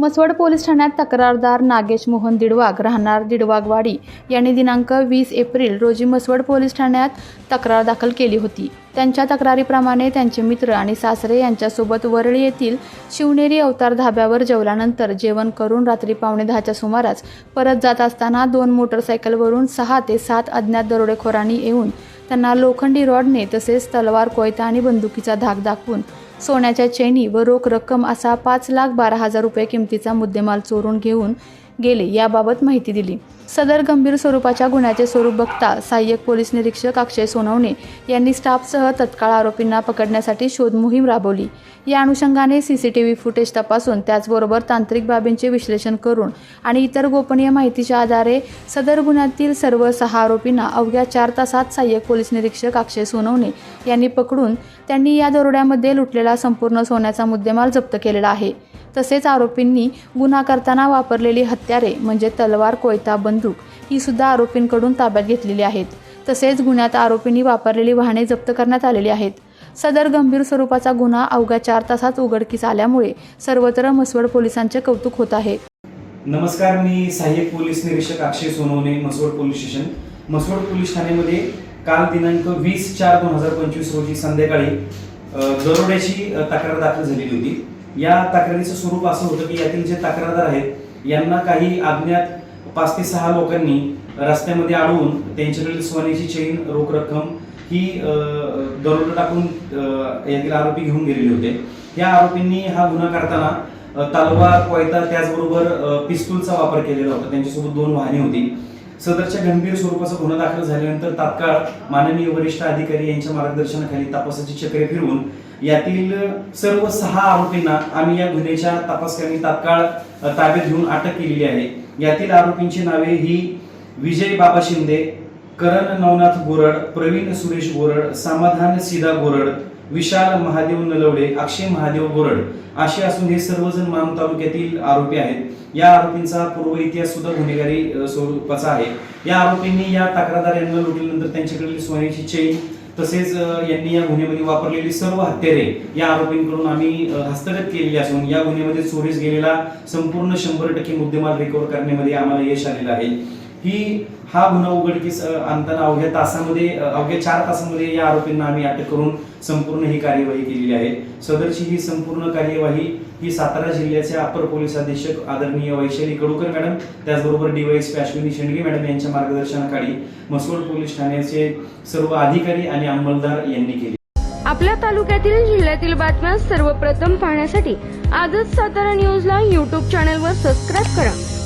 Mhaswad police ठाण्यात तक्रारदार नागेश मोहन दिडवाग राहणार दिडवागवाडी यांनी दिनांक वीस एप्रिल रोजी मसवड पोलीस ठाण्यात तक्रार दाखल केली होती. त्यांच्या तक्रारीप्रमाणे त्यांचे मित्र आणि सासरे यांच्यासोबत वरळी येथील शिवनेरी अवतार धाब्यावर जेवल्यानंतर जेवण करून रात्री पावणे दहाच्या सुमारास परत जात असताना दोन मोटरसायकलवरून सहा ते सात अज्ञात दरोडेखोरांनी येऊन त्यांना लोखंडी रॉडने तसेच तलवार कोयता आणि बंदुकीचा धाक दाखवून सोन्याच्या चैनी व रोख रक्कम असा पाच लाख बारा हजार रुपये किमतीचा मुद्देमाल चोरून घेऊन गेले याबाबत माहिती दिली. सदर गंभीर स्वरूपाच्या गुन्ह्याचे स्वरूप बघता सहाय्यक पोलीस निरीक्षक अक्षय सोनवणे यांनी स्टाफसह तत्काळ आरोपींना पकडण्यासाठी शोध मोहीम राबवली. या अनुषंगाने C C T V footage तपासून त्याचबरोबर तांत्रिक बाबींचे विश्लेषण करून आणि इतर गोपनीय माहितीच्या आधारे सदर गुन्ह्यातील सर्व सहा आरोपींना अवघ्या चार तासात सहाय्यक पोलीस निरीक्षक अक्षय सोनवणे यांनी पकडून त्यांनी या दरोड्यामध्ये लुटलेला संपूर्ण सोन्याचा मुद्देमाल जप्त केलेला आहे. तसेच आरोपींनी गुन्हा करताना वापरलेली हत्यारे म्हणजे तलवार कोयता बंदूक ही सुद्धा आरोपींकडून ताब्यात घेतलेली आहेत. तसेच गुन्ह्यात आरोपींनी वापरलेली वाहने जप्त करण्यात आलेली आहेत. सदर गंभीर स्वरूपाचा गुन्हा अवघ्या चार तासात उघडकीस आल्यामुळे सर्वत्र मसवड पोलिसांचे कौतुक होत आहे. नमस्कार मी सहाय्यक पोलीस निरीक्षक Akshay Sonawane Mhaswad police station. Mhaswad police ठाण्यामध्ये काल दिनांक वीस चार दोन हजार पंचवीस रोजी संध्याकाळी दरोड्याची तक्रार दाखल झालेली होती. या तक्रारीचं स्वरूप असं होतं की यातील जे तक्रारदार आहेत यांना काही अज्ञात पाच ते सहा लोकांनी रस्त्यामध्ये अडवून त्यांच्याकडील सोन्याची चेन रोख रक्कम ही दरोड दरोडा टाकून यातील आरोपी घेऊन गेलेले होते. या आरोपींनी हा गुन्हा करताना तलवार कोयता त्याचबरोबर पिस्तूलचा वापर केलेला होता. त्यांच्यासोबत दोन वाहने होती. सदरच्या गंभीर स्वरूपाचा गुन्हा दाखल झाल्यानंतर तात्काळ माननीय वरिष्ठ अधिकारी यांच्या मार्गदर्शनाखाली तपासाची चक्रे फिरवून यातील सर्व सहा आरोपींना आम्ही या गुन्ह्याच्या तपासकांनी तात्काळ ताब्यात घेऊन अटक केलेली आहे. यातील आरोपींची नावे ही विजय बाबा शिंदे करण नवनाथ गोरड प्रवीण सुरेश गोरड समाधान सीधा गोरड विशाल महादेव नलवडे अक्षय महादेव गोरड असे असून हे सर्वजण मान तालुक्यातील आरोपी आहेत. या आरोपींचा पूर्व इतिहास सुद्धा गुन्हेगारी स्वरूपाचा आहे. या आरोपींनी या तक्रारदार यांना लुटल्यानंतर त्यांच्याकडील सोन्याची चेन तसेच यांनी या गुन्ह्यामध्ये वापरलेली सर्व हत्यारे या आरोपींकडून आम्ही हस्तगत केलेली असून या गुन्ह्यामध्ये चोरीस गेलेला संपूर्ण शंभर टक्के मुद्देमाल रिकव्हर करण्यामध्ये आम्हाला यश आलेलं आहे. ही हा गुन्हा उघडकीस आणताना अवघ्या तासामध्ये अवघ्या चार तासामध्ये या आरोपींना आम्ही अटक करून संपूर्ण ही कार्यवाही केलेली आहे. सदरची ही संपूर्ण कार्यवाही ही सातारा जिल्ह्याचे अपर पोलीस अधीक्षक आदरणीय वैशाली कडूकर मॅडम त्याचबरोबर डीवायएसपी अश्विनी शेंडगे मॅडम यांच्या मार्गदर्शनाखाली मसवड पोलीस ठाण्याचे सर्व अधिकारी आणि अंमलदार यांनी केली. आपल्या तालुक्यातील जिल्ह्यातील बातम्या सर्वप्रथम पाहण्यासाठी आजच सातारा न्यूजला यूट्यूब चॅनलवर सबस्क्राईब करा.